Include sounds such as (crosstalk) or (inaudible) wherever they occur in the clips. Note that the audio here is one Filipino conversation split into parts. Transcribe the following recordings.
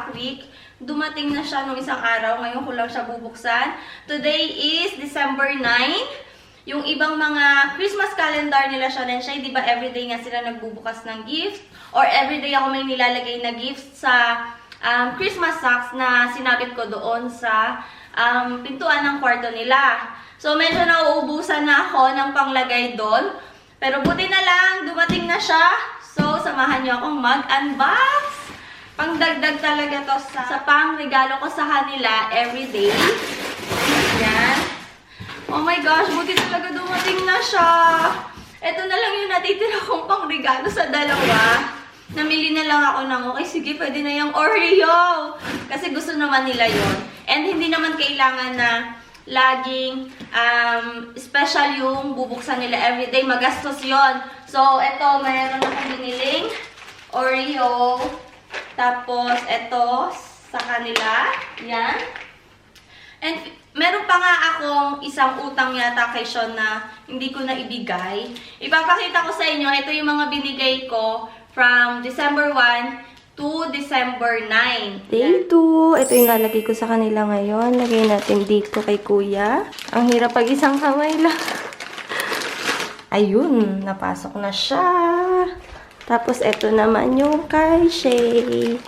Black Week. Dumating na siya nung isang araw. Ngayon ko lang siya bubuksan. Today is December 9. Yung ibang mga Christmas calendar nila Sean and Shay, di ba everyday nga sila nagbubukas ng gift? Or everyday ako may nilalagay na gift sa um, Christmas socks na sinabit ko doon sa um, pintuan ng kwarto nila. So, medyo nauubusan na ako ng panglagay doon. Pero buti na lang, dumating na siya. So, samahan niyo akong mag-unbox. Pangdagdag talaga to sa, sa pang regalo ko sa kanila everyday. Yan. Oh my gosh, buti talaga dumating na siya. Ito na lang yung natitira kong pang regalo sa dalawa. Namili na lang ako ng, okay, sige, pwede na yung Oreo. Kasi gusto naman nila yon And hindi naman kailangan na laging um, special yung bubuksan nila everyday. Magastos yon So, ito, mayroon akong biniling Oreo. Tapos, ito, sa kanila. Yan. And meron pa nga akong isang utang yata kay Sean na hindi ko na ibigay. Ipapakita ko sa inyo, ito yung mga binigay ko from December 1 to December 9. Day 2. Ito yung lalagay ko sa kanila ngayon. Lagay natin dito kay kuya. Ang hirap pag isang kamay lang. (laughs) Ayun, napasok na siya. Tapos, ito naman yung kay Shay.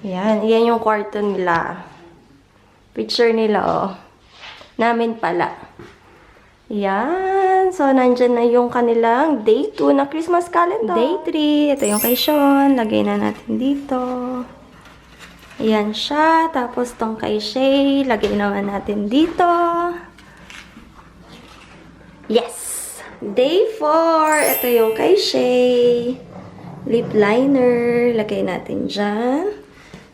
Yan, yan yung kwarto nila. Picture nila, oh. Namin pala. Yan. So, nandyan na yung kanilang day 2 na Christmas calendar. Day 3. Ito yung kay Sean. Lagay na natin dito. Yan siya. Tapos, tong kay Shay. Lagay naman natin dito. Yes! Day 4. Ito yung kay Shay. Lip liner. Lagay natin dyan.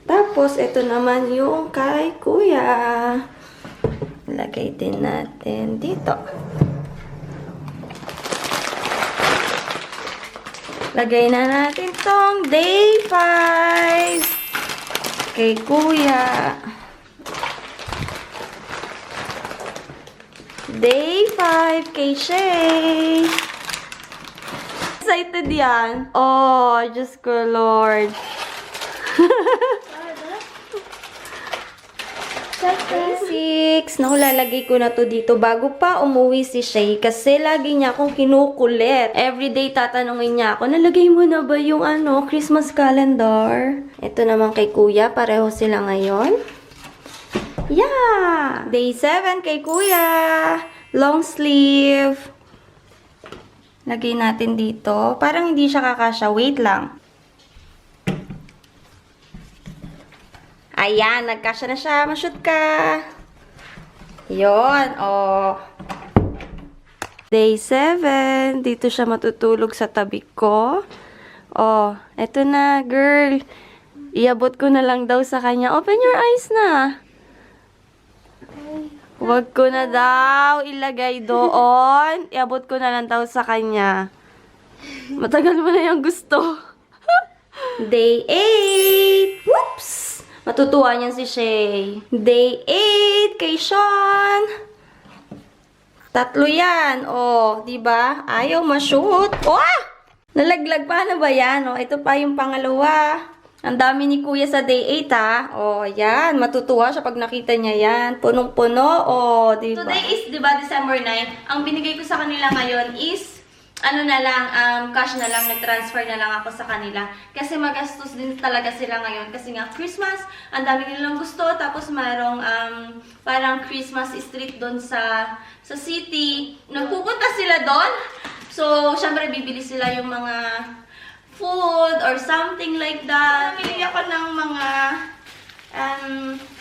Tapos, ito naman yung kay Kuya. Lagay din natin dito. Lagay na natin tong day 5 kay Kuya. Day 5 kay Shay. Excited yan. Oh, Diyos ko, Lord. 6. Naku, lalagay ko na to dito bago pa umuwi si Shay kasi lagi niya akong kinukulit. Everyday tatanungin niya ako, nalagay mo na ba yung ano, Christmas calendar? Ito naman kay kuya, pareho sila ngayon. Yeah! Day 7 kay kuya. Long sleeve. Lagay natin dito. Parang hindi siya kakasya. Wait lang. Ayan, nagkasya na siya. Mashoot ka. Yon, oh. Day 7. Dito siya matutulog sa tabi ko. Oh, eto na, girl. Iabot ko na lang daw sa kanya. Open your eyes na. Huwag ko na daw ilagay doon. Iabot ko na lang daw sa kanya. Matagal mo na yung gusto. (laughs) Day 8. Whoops! Matutuwa niyan si Shay. Day 8 kay Sean. Tatlo yan. Oh, di ba? Ayaw ma-shoot. Oh! ah! Nalaglag pa na ba yan? Oh, ito pa yung pangalawa. Ang dami ni Kuya sa day 8 ha. Oh, yan. Matutuwa siya pag nakita niya yan. Punong-puno. Oh, di ba? Today is, di ba, December 9. Ang binigay ko sa kanila ngayon is, ano na lang, um, cash na lang, nag-transfer na lang ako sa kanila. Kasi magastos din talaga sila ngayon. Kasi nga, Christmas, ang dami nilang gusto. Tapos mayroong um, parang Christmas street doon sa, sa city. Nagpupunta sila doon. So, syempre, bibili sila yung mga food or something like that. Namili ako ng mga um,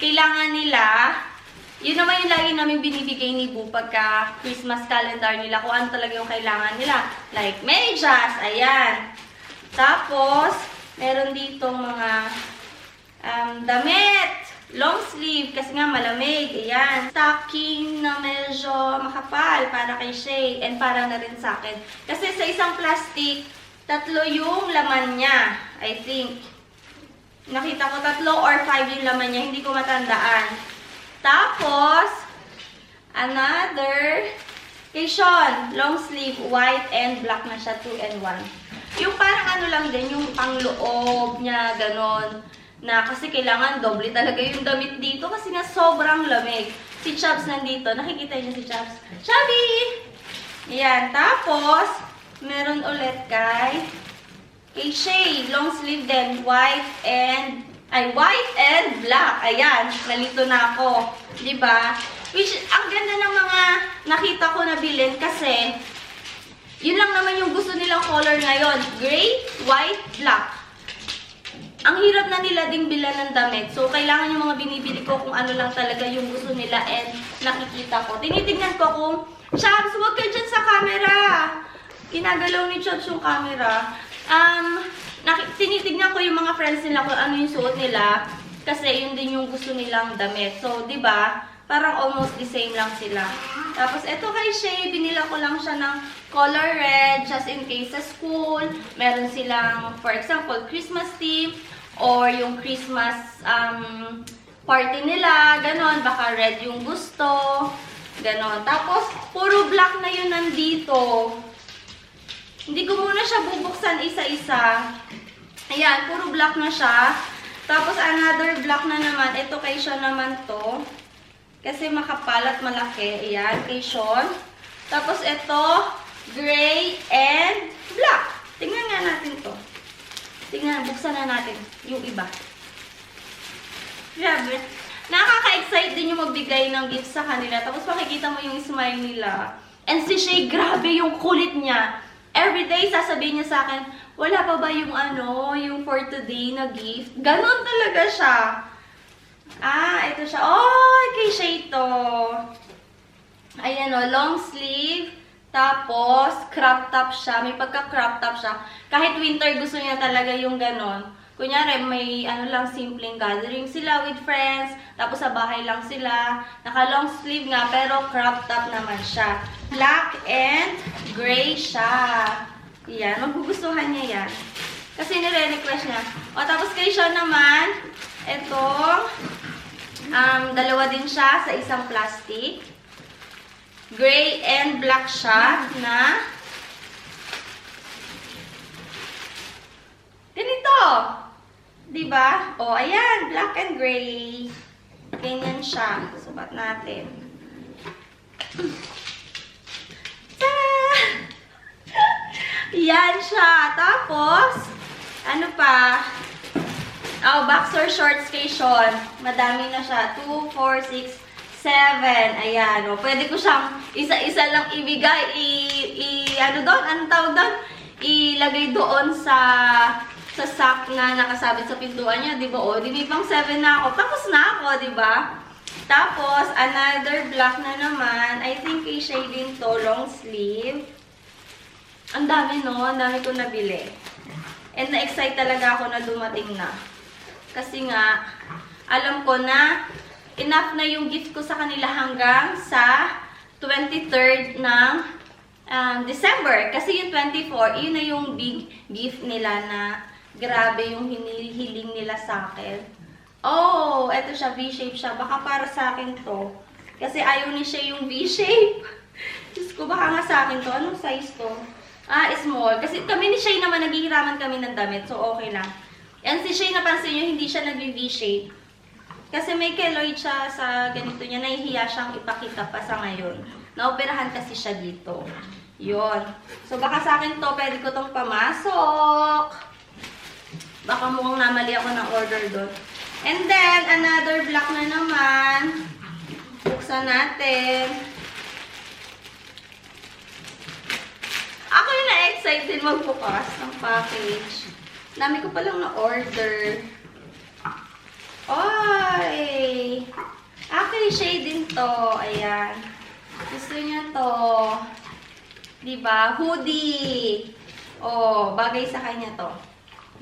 kailangan nila. Yun naman yung lagi namin binibigay ni Boo pagka Christmas calendar nila, kung ano talaga yung kailangan nila. Like medyas, ayan. Tapos, meron dito mga um, damit. Long sleeve, kasi nga malamig. Ayan. Stocking na medyo makapal para kay Shay and para na rin sa akin. Kasi sa isang plastic, tatlo yung laman niya, I think. Nakita ko tatlo or five yung laman niya, hindi ko matandaan. Tapos, Another, Sean, long sleeve, white and black na siya, 2 and 1. Yung parang ano lang din, yung pangloob niya, ganon. Na kasi kailangan doble talaga yung damit dito kasi nga sobrang lamig. Si Chubbs nandito. Nakikita niyo si Chubbs. Chubby! Yan. Tapos, meron ulit kay kay Shay. Long sleeve din. White and ay, white and black. Ayan, nalito na ako. ba? Which, ang ganda ng mga nakita ko na bilin kasi yun lang naman yung gusto nilang color ngayon. Gray, white, black. Ang hirap na nila ding bilan ng damit. So, kailangan yung mga binibili ko kung ano lang talaga yung gusto nila and nakikita ko. Tinitignan ko kung, Chams, huwag ka dyan sa camera. Ginagalaw ni Chams yung camera. Um, tinitignan ko yung mga friends nila kung ano yung suot nila. Kasi yun din yung gusto nilang damit. So, di ba? Parang almost the same lang sila. Tapos, eto kay Shay, binila ko lang siya ng color red just in case sa school. Meron silang, for example, Christmas theme or yung Christmas um, party nila. Ganon, baka red yung gusto. Ganon. Tapos, puro black na yun nandito. Hindi ko muna siya bubuksan isa-isa. Ayan, puro black na siya. Tapos, another black na naman. Ito kay Sean naman to. Kasi makapal at malaki. Ayan, kay Sean. Tapos, ito, gray and black. Tingnan nga natin to. Tingnan, buksan na natin yung iba. Grabe. Nakaka-excite din yung magbigay ng gifts sa kanila. Tapos makikita mo yung smile nila. And si Shay, grabe yung kulit niya. Every day, sasabihin niya sa akin, wala pa ba yung ano, yung for today na gift? Ganon talaga siya. Ah, ito siya. Oh, kay Shay to. Ayan o, long sleeve. Tapos, crop top siya. May pagka-crop top siya. Kahit winter, gusto niya talaga yung ganon. Kunyari, may ano lang, simpleng gathering sila with friends. Tapos sa bahay lang sila. Naka-long sleeve nga, pero crop top naman siya. Black and gray siya. Yan, magugustuhan niya yan. Kasi nire-request niya. O, tapos kay Sean naman, ito, um, dalawa din siya sa isang plastic. Gray and black siya na ganito. 'Di ba? O, ayan, black and gray. Ganyan siya. Subat natin. Ta! (laughs) Yan siya. Tapos, ano pa? Oh, boxer shorts Sean. Madami na siya. 2, 4, 6, 7. Ayan. O, pwede ko siyang isa-isa lang ibigay. I, i, ano doon? Anong tawag doon? Ilagay doon sa sa sack na nakasabit sa pintuan niya, di ba? O, di may pang 7 na ako. Tapos na ako, di ba? Tapos, another black na naman. I think kay Shay din to, long sleeve. Ang dami, no? Ang dami ko nabili. And na-excite talaga ako na dumating na. Kasi nga, alam ko na enough na yung gift ko sa kanila hanggang sa 23rd ng um, December. Kasi yung 24, yun na yung big gift nila na grabe yung hinihiling nila sa akin. Oh, eto siya, V-shape siya. Baka para sa akin to. Kasi ayaw ni siya yung V-shape. (laughs) Diyos ko, baka nga sa akin to. Anong size to? Ah, small. Kasi kami ni Shay naman, naghihiraman kami ng damit. So, okay lang. Yan si Shay, napansin nyo, hindi siya nag-V-shape. Kasi may keloid siya sa ganito niya. Nahihiya siyang ipakita pa sa ngayon. Naoperahan kasi siya dito. Yun. So, baka sa akin to, pwede ko tong pamasok. Baka mukhang namali ako ng order doon. And then, another black na naman. Buksan natin. Ako yung na-excited magbukas ng package. Dami ko palang na-order. Oy! Actually, shade din to. Ayan. Gusto niya to. Diba? Hoodie. Oh, bagay sa kanya to.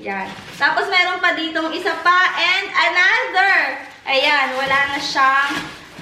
Yan. Tapos meron pa ditong isa pa and another. Ayan, wala na siyang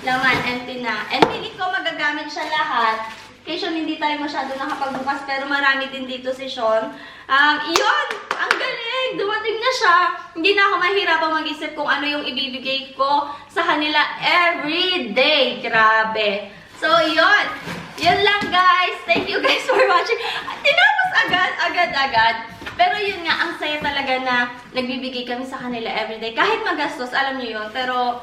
laman, empty na. And feeling ko magagamit siya lahat. Kay hindi tayo masyado nakapagbukas, pero marami din dito si Sean. Um, iyon! Ang galing! Dumating na siya. Hindi na ako mahirapang mag-isip kung ano yung ibibigay ko sa kanila every day. Grabe. So, yun. Yun lang, guys. Thank you guys for watching. Tinapos agad, agad, agad. Pero yun nga, ang saya talaga na nagbibigay kami sa kanila everyday. Kahit magastos, alam niyo yun. Pero,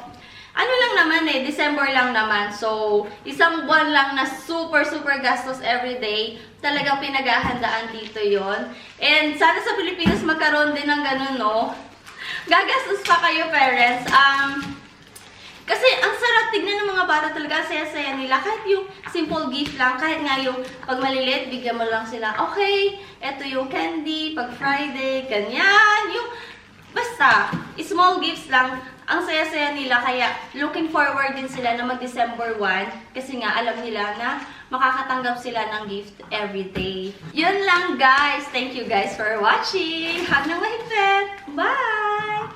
ano lang naman eh, December lang naman. So, isang buwan lang na super, super gastos everyday. Talagang pinaghahandaan dito yon And sana sa Pilipinas magkaroon din ng ganun, no? Gagastos pa kayo, parents. Um, kasi ang sarap tignan ng mga bata talaga, saya-saya nila. Kahit yung simple gift lang, kahit nga yung pag maliliit, bigyan mo lang sila, okay, eto yung candy, pag Friday, ganyan, yung, basta, small gifts lang, ang saya-saya nila, kaya looking forward din sila na mag-December 1, kasi nga alam nila na makakatanggap sila ng gift every day. Yun lang guys, thank you guys for watching. Hug ng mahigpit. Bye!